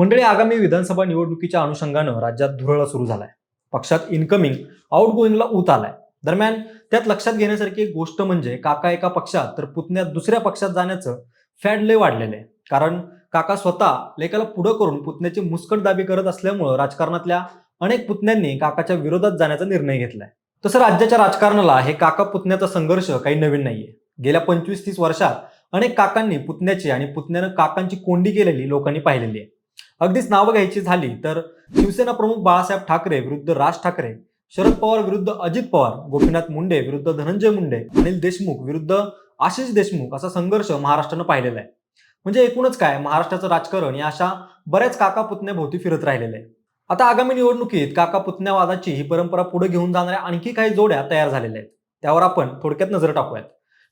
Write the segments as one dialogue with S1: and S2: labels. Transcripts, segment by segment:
S1: मंडळी आगामी विधानसभा निवडणुकीच्या अनुषंगानं राज्यात धुरळा सुरू झालाय. पक्षात इनकमिंग आउटगोईंगला ऊत आलाय. दरम्यान त्यात लक्षात घेण्यासारखी एक गोष्ट म्हणजे काका एका पक्षात तर पुतण्यात दुसऱ्या पक्षात जाण्याचं फॅड लय वाढलेलं आहे. कारण काका स्वतः लेकाला पुढं करून पुतण्याची मुस्कट दाबी करत असल्यामुळं राजकारणातल्या अनेक पुतण्यांनी काकाच्या विरोधात जाण्याचा निर्णय घेतलाय. तसं राज्याच्या राजकारणाला हे काका पुतण्याचा संघर्ष काही नवीन नाहीये. गेल्या पंचवीस तीस वर्षात अनेक काकांनी पुतण्याची आणि पुतण्यानं काकांची कोंडी केलेली लोकांनी पाहिलेली आहे. अगदीच नावं घ्यायची झाली तर शिवसेना प्रमुख बाळासाहेब ठाकरे विरुद्ध राज ठाकरे शरद पवार विरुद्ध अजित पवार गोपीनाथ मुंडे विरुद्ध धनंजय मुंडे अनिल देशमुख विरुद्ध आशिष देशमुख असा संघर्ष महाराष्ट्रानं पाहिलेला आहे. म्हणजे एकूणच काय महाराष्ट्राचं राजकारण या अशा बऱ्याच काका पुतण्याभोवती फिरत राहिलेले आहे. आता आगामी निवडणुकीत काका पुतण्यावादाची ही परंपरा पुढे घेऊन जाणाऱ्या आणखी काही जोड्या तयार झालेल्या आहेत. त्यावर आपण थोडक्यात नजर टाकूयात.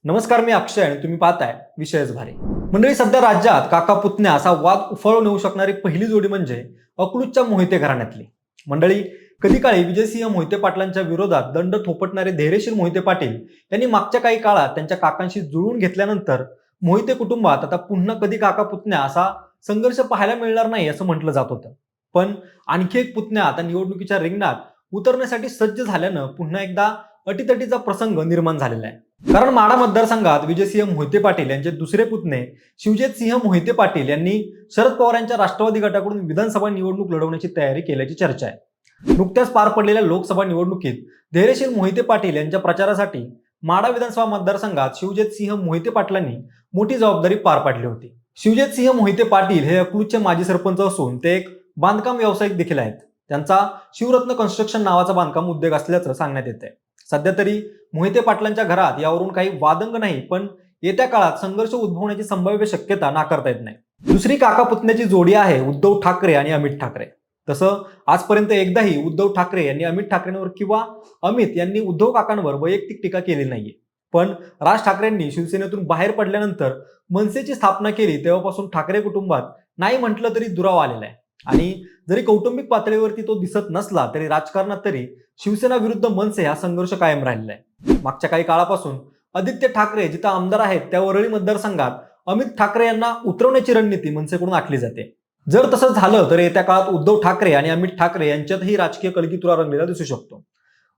S1: नमस्कार मी अक्षय आणि तुम्ही पाहताय विषयच भारी. मंडळी सध्या राज्यात काका पुतण्या असा वाद उफाळून येऊ शकणारी पहिली जोडी म्हणजे अकलूजच्या मोहिते घराण्यातली. मंडळी कधी काळी विजयसिंह मोहिते पाटलांच्या विरोधात दंड थोपटणारे धैर्यशील मोहिते पाटील यांनी मागच्या काही काळात त्यांच्या काकांशी जुळून घेतल्यानंतर मोहिते कुटुंबात आता पुन्हा कधी काका पुतण्या असा संघर्ष पाहायला मिळणार नाही असं म्हटलं जात होतं. पण आणखी एक पुतण्या आता निवडणुकीच्या रिंगणात उतरण्यासाठी सज्ज झाल्यानं पुन्हा एकदा अटीतटीचा प्रसंग निर्माण झालेला आहे. कारण माडा मतदारसंघात विजयसिंह मोहिते पाटील यांचे दुसरे पुतणे शिवजित सिंह मोहिते पाटील यांनी शरद पवार यांच्या राष्ट्रवादी गटाकडून विधानसभा निवडणूक लढवण्याची तयारी केल्याची चर्चा आहे. नुकत्याच पार पडलेल्या लोकसभा निवडणुकीत धैर्यशील मोहिते पाटील यांच्या प्रचारासाठी माडा विधानसभा मतदारसंघात शिवजेत सिंह मोहिते पाटलांनी मोठी जबाबदारी पार पाडली होती. शिवजित सिंह मोहिते पाटील हे अकलूजचे माजी सरपंच असून ते एक बांधकाम व्यावसायिक देखील आहेत. त्यांचा शिवरत्न कन्स्ट्रक्शन नावाचा बांधकाम उद्योग असल्याचं सांगण्यात येत आहे सध्या तरी मोहिते पाटलांच्या घरात यावरून काही वादंग नाही पण येत्या काळात संघर्ष उद्भवण्याची संभाव्य शक्यता नाकारता येत नाही. दुसरी काका पुतण्याची जोडी आहे उद्धव ठाकरे आणि अमित ठाकरे. तसं आजपर्यंत एकदाही उद्धव ठाकरे यांनी अमित ठाकरेंवर किंवा अमित यांनी उद्धव काकांवर वैयक्तिक टीका केली नाहीये. पण राज ठाकरेंनी शिवसेनेतून बाहेर पडल्यानंतर मनसेची स्थापना केली तेव्हापासून ठाकरे कुटुंबात नाही म्हटलं तरी दुरावा आलेला आहे. आणि जरी कौटुंबिक पातळीवरती तो दिसत नसला तरी राजकारणात तरी शिवसेना विरुद्ध मनसे हा संघर्ष कायम राहिलेला आहे. मागच्या काही काळापासून आदित्य ठाकरे जिथं आमदार आहेत त्या वरळी मतदारसंघात अमित ठाकरे यांना उतरवण्याची रणनीती मनसेकडून आखली जाते. जर तसं झालं तर येत्या काळात उद्धव ठाकरे आणि अमित ठाकरे यांच्यातही राजकीय कलगीतुरा रंगलेला दिसू शकतो.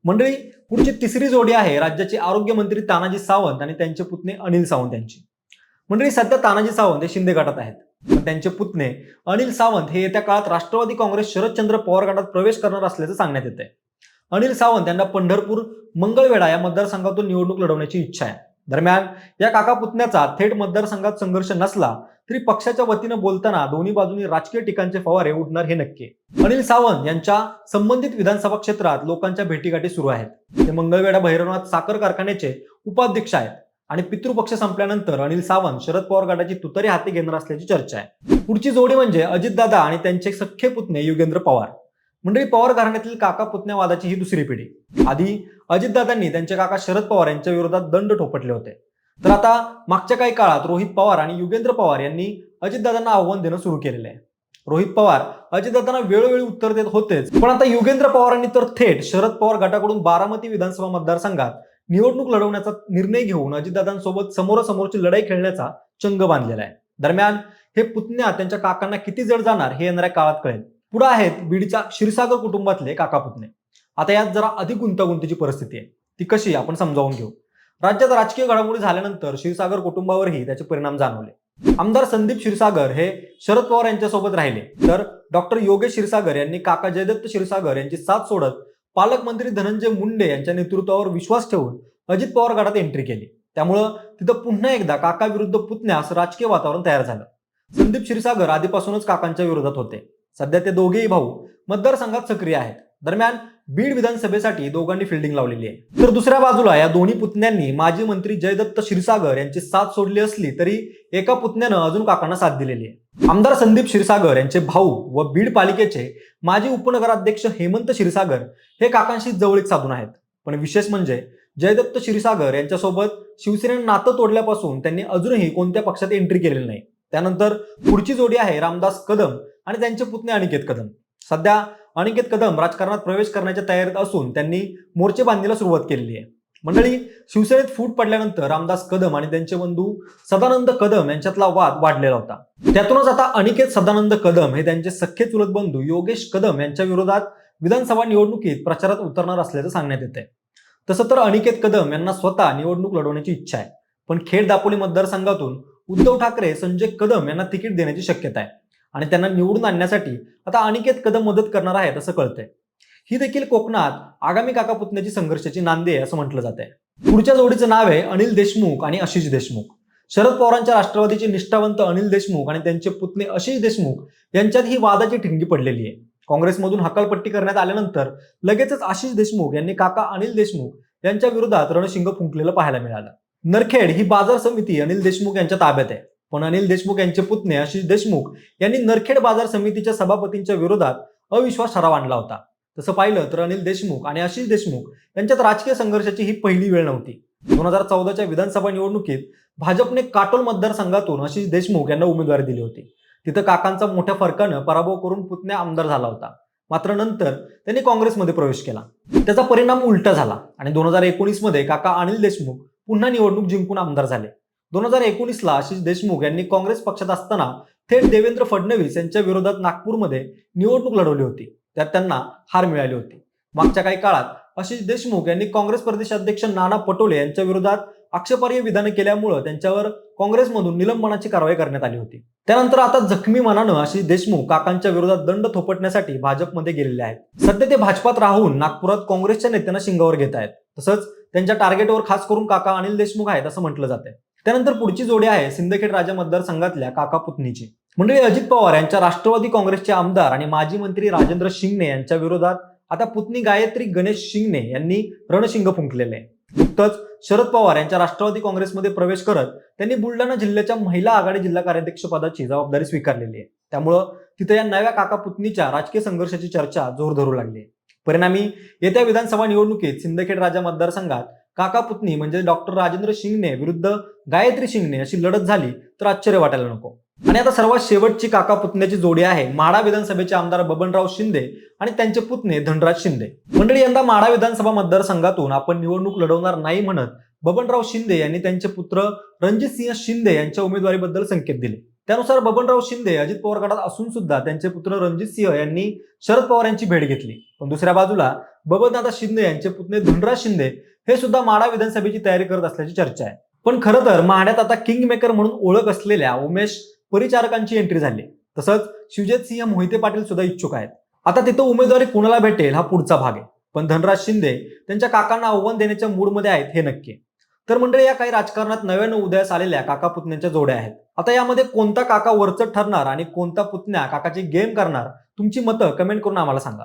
S1: मंडळी पुढची तिसरी जोडी आहे राज्याचे आरोग्यमंत्री तानाजी सावंत आणि त्यांचे पुतणे अनिल सावंत यांची. मंडळी सध्या तानाजी सावंत हे शिंदे गटात आहेत. पण त्यांचे पुतणे अनिल सावंत हे येत्या काळात राष्ट्रवादी काँग्रेस शरदचंद्र पवार गटात प्रवेश करणार असल्याचं सांगण्यात येत आहे अनिल सावंत यांना पंढरपूर मंगळवेढा या मतदारसंघातून निवडणूक लढवण्याची इच्छा आहे. दरम्यान या काका पुतण्याचा थेट मतदारसंघात संघर्ष नसला तरी पक्षाच्या वतीनं बोलताना दोन्ही बाजूनी राजकीय टीकांचे फवारे उडणार हे नक्की अनिल सावंत यांच्या संबंधित विधानसभा क्षेत्रात लोकांच्या भेटीगाठी सुरू आहेत. ते मंगळवेढा भैरवनाथ साखर कारखान्याचे उपाध्यक्ष आहेत. आणि पितृपक्ष संपल्यानंतर अनिल सावंत शरद पवार गटाची तुतारी हाती घेणार असल्याची चर्चा आहे. पुढची जोडी म्हणजे अजितदादा आणि त्यांचे सख्खे पुतणे युगेंद्र पवार. मंडळी पवार घराण्यातील काका पुतण्या वादाची ही दुसरी पिढी. आधी अजितदादांनी त्यांचे काका शरद पवार यांच्या विरोधात दंड ठोपटले होते. तर आता मागच्या काही काळात रोहित पवार आणि युगेंद्र पवार यांनी अजितदादांना आव्हान देणं सुरू केलेलं आहे. रोहित पवार अजितदादांना वेळोवेळी उत्तर देत होतेच पण आता युगेंद्र पवारांनी तर थेट शरद पवार गटाकडून बारामती विधानसभा मतदारसंघात निवडणूक लढवण्याचा निर्णय घेऊन अजितदादांसोबत समोरासमोरची लढाई खेळण्याचा चंग बांधलेला आहे. दरम्यान हे पुतण्या त्यांच्या काकांना किती जड जाणार हे येणाऱ्या काळात कळेल. पुढे आहेत बीडीच्या क्षीरसागर कुटुंबातले काका पुतणे. आता यात जरा अधिक गुंतागुंतीची परिस्थिती आहे. ती कशी आपण समजावून घेऊ. राज्यात राजकीय घडामोडी झाल्यानंतर क्षीरसागर कुटुंबावरही त्याचे परिणाम जाणवले. आमदार संदीप क्षीरसागर हे शरद पवार यांच्यासोबत राहिले. तर डॉक्टर योगेश क्षीरसागर यांनी काका जयदत्त क्षीरसागर यांची साथ सोडत पालकमंत्री धनंजय मुंडे यांच्या नेतृत्वावर विश्वास ठेवून अजित पवार गटात एंट्री केली. त्यामुळं तिथं पुन्हा एकदा काका विरुद्ध पुतण्या असं राजकीय वातावरण तयार झालं. संदीप क्षीरसागर आधीपासूनच काकांच्या विरोधात होते. सध्या ते दोघेही भाऊ मतदारसंघात सक्रिय आहेत. दरम्यान बीड विधानसभेसाठी दोघांनी फिल्डिंग लावलेली आहे. तर दुसऱ्या बाजूला या दोन्ही पुतण्यांनी माजी मंत्री जयदत्त क्षीरसागर यांची साथ सोडली असली तरी एका पुतण्यानं अजून काकांना साथ दिलेली आहे. आमदार संदीप क्षीरसागर यांचे भाऊ व बीड पालिकेचे माजी उपनगराध्यक्ष हेमंत क्षीरसागर हे काकांशी जवळीक साधून आहेत. पण विशेष म्हणजे जयदत्त क्षीरसागर यांच्यासोबत शिवसेनेनं नातं तोडल्यापासून त्यांनी अजूनही कोणत्या पक्षात एंट्री केलेली नाही. त्यानंतर पुढची जोडी आहे रामदास कदम आणि त्यांचे पुतणे अनिकेत कदम. सध्या अनिकेत कदम राजकारणात प्रवेश करण्याच्या तयारीत असून त्यांनी मोर्चे बांधणीला सुरुवात केलेली आहे. मंडळी शिवसेनेत फूट पडल्यानंतर रामदास कदम आणि त्यांचे बंधू सदानंद कदम यांच्यातला वाद वाढलेला होता. त्यातूनच आता अनिकेत सदानंद कदम हे त्यांचे सख्खे चुलत बंधू योगेश कदम यांच्या विरोधात विधानसभा निवडणुकीत प्रचारात उतरणार असल्याचं सांगण्यात येते तसं तर अनिकेत कदम यांना स्वतः निवडणूक लढवण्याची इच्छा आहे. पण खेड दापोली मतदारसंघातून उद्धव ठाकरे संजय कदम यांना तिकीट देण्याची शक्यता आहे. आणि त्यांना निवडून आणण्यासाठी आता अनिकेत कदम मदत करणार आहेत असं कळतंय. ही देखील कोकणात आगामी काका पुतण्याची संघर्षाची नांदी आहे असं म्हटलं जात आहे पुढच्या जोडीचं नाव आहे अनिल देशमुख आणि आशिष देशमुख. शरद पवारांच्या राष्ट्रवादीचे निष्ठावंत अनिल देशमुख आणि त्यांचे पुतणे आशिष देशमुख यांच्यात ही वादाची ठिणगी पडलेली आहे. काँग्रेसमधून हकालपट्टी करण्यात आल्यानंतर लगेचच आशिष देशमुख यांनी काका अनिल देशमुख यांच्या विरोधात रणशिंग फुंकलेलं पाहायला मिळालं. नरखेड ही बाजार समिती अनिल देशमुख यांच्या ताब्यात आहे. पण अनिल देशमुख यांचे पुतणे आशिष देशमुख यांनी नरखेड बाजार समितीच्या सभापतींच्या विरोधात अविश्वास ठराव आणला होता. तसं पाहिलं तर अनिल देशमुख आणि आशिष देशमुख यांच्यात राजकीय संघर्षाची ही पहिली वेळ नव्हती. दोन हजार चौदाच्या विधानसभा निवडणुकीत भाजपने काटोल मतदारसंघातून आशिष देशमुख यांना उमेदवारी दिली होती. तिथं काकांचा मोठ्या फरकानं पराभव करून पुतण्या आमदार झाला होता. मात्र नंतर त्यांनी काँग्रेसमध्ये प्रवेश केला. त्याचा परिणाम उलटा झाला आणि दोन हजार एकोणीसमध्ये काका अनिल देशमुख पुन्हा निवडणूक जिंकून आमदार झाले. दोन हजार एकोणीसला आशिष देशमुख यांनी काँग्रेस पक्षात असताना थेट देवेंद्र फडणवीस यांच्या विरोधात नागपूरमध्ये निवडणूक लढवली होती. त्यात त्यांना हार मिळाली होती. मागच्या काही काळात आशिष देशमुख यांनी काँग्रेस प्रदेशाध्यक्ष नाना पटोले यांच्या विरोधात आक्षेपार्ह विधानं केल्यामुळं त्यांच्यावर काँग्रेसमधून निलंबनाची कारवाई करण्यात आली होती. त्यानंतर आता जखमी मनानं आशिष देशमुख काकांच्या विरोधात दंड थोपटण्यासाठी भाजपमध्ये गेलेले आहेत. सध्या ते भाजपात राहून नागपुरात काँग्रेसच्या नेत्यांना शिंगावर घेत आहेत. तसंच त्यांच्या टार्गेटवर खास करून काका अनिल देशमुख आहेत असं म्हटलं जातंय. त्यानंतर पुढची जोडी आहे सिंदखेड राजा मतदारसंघातल्या काका पुतणीची. मंडळी अजित पवार यांच्या राष्ट्रवादी काँग्रेसचे आमदार आणि माजी मंत्री राजेंद्र शिंगणे यांच्या विरोधात आता पुतणी गायत्री गणेश शिंगणे यांनी रणशिंग फुंकलेले. नुकतंच शरद पवार यांच्या राष्ट्रवादी काँग्रेसमध्ये प्रवेश करत त्यांनी बुलढाणा जिल्ह्याच्या महिला आघाडी जिल्हा कार्याध्यक्ष पदाची जबाबदारी स्वीकारलेली आहे. त्यामुळं तिथं या नव्या काका पुतणीच्या राजकीय संघर्षाची चर्चा जोर धरू लागली आहे. परिणामी येत्या विधानसभा निवडणुकीत सिंदखेड राजा मतदारसंघात काका पुतणी म्हणजे डॉक्टर राजेंद्र शिंगणे विरुद्ध गायत्री शिंगणे अशी लढत झाली तर आश्चर्य वाटायला नको. आणि आता सर्वात शेवटची काका पुतण्याची जोडी आहे माढा विधानसभेचे आमदार बबनराव शिंदे आणि त्यांचे पुतणे धनराज शिंदे. मंडळी यंदा माढा विधानसभा मतदारसंघातून आपण निवडणूक लढवणार नाही म्हणत बबनराव शिंदे यांनी त्यांचे पुत्र रणजित सिंह शिंदे यांच्या उमेदवारीबद्दल संकेत दिले. त्यानुसार बबनराव शिंदे अजित पवार गटात असून सुद्धा त्यांचे पुत्र रणजित सिंह यांनी शरद पवार यांची भेट घेतली. पण दुसऱ्या बाजूला बबनदादा शिंदे यांचे पुतणे धनराज शिंदे हे सुद्धा माढा विधानसभेची तयारी करत असल्याची चर्चा आहे. पण खरं तर माढ्यात आता किंग मेकर म्हणून ओळख असलेल्या उमेश परिचारकांची एंट्री झाली. तसंच शिवजित सिंह मोहिते पाटील सुद्धा इच्छुक आहेत. आता तिथं उमेदवारी कुणाला भेटेल हा पुढचा भाग आहे. पण धनराज शिंदे त्यांच्या काकांना आव्हान देण्याच्या मूडमध्ये आहेत हे नक्की तर मंडळी या काही राजकारणात नव्यानं उदयास आलेल्या काका पुतण्यांच्या जोड्या आहेत. आता यामध्ये कोणता काका वरचट ठरणार आणि कोणता पुतण्या काकाची गेम करणार तुमची मतं कमेंट करून आम्हाला सांगा.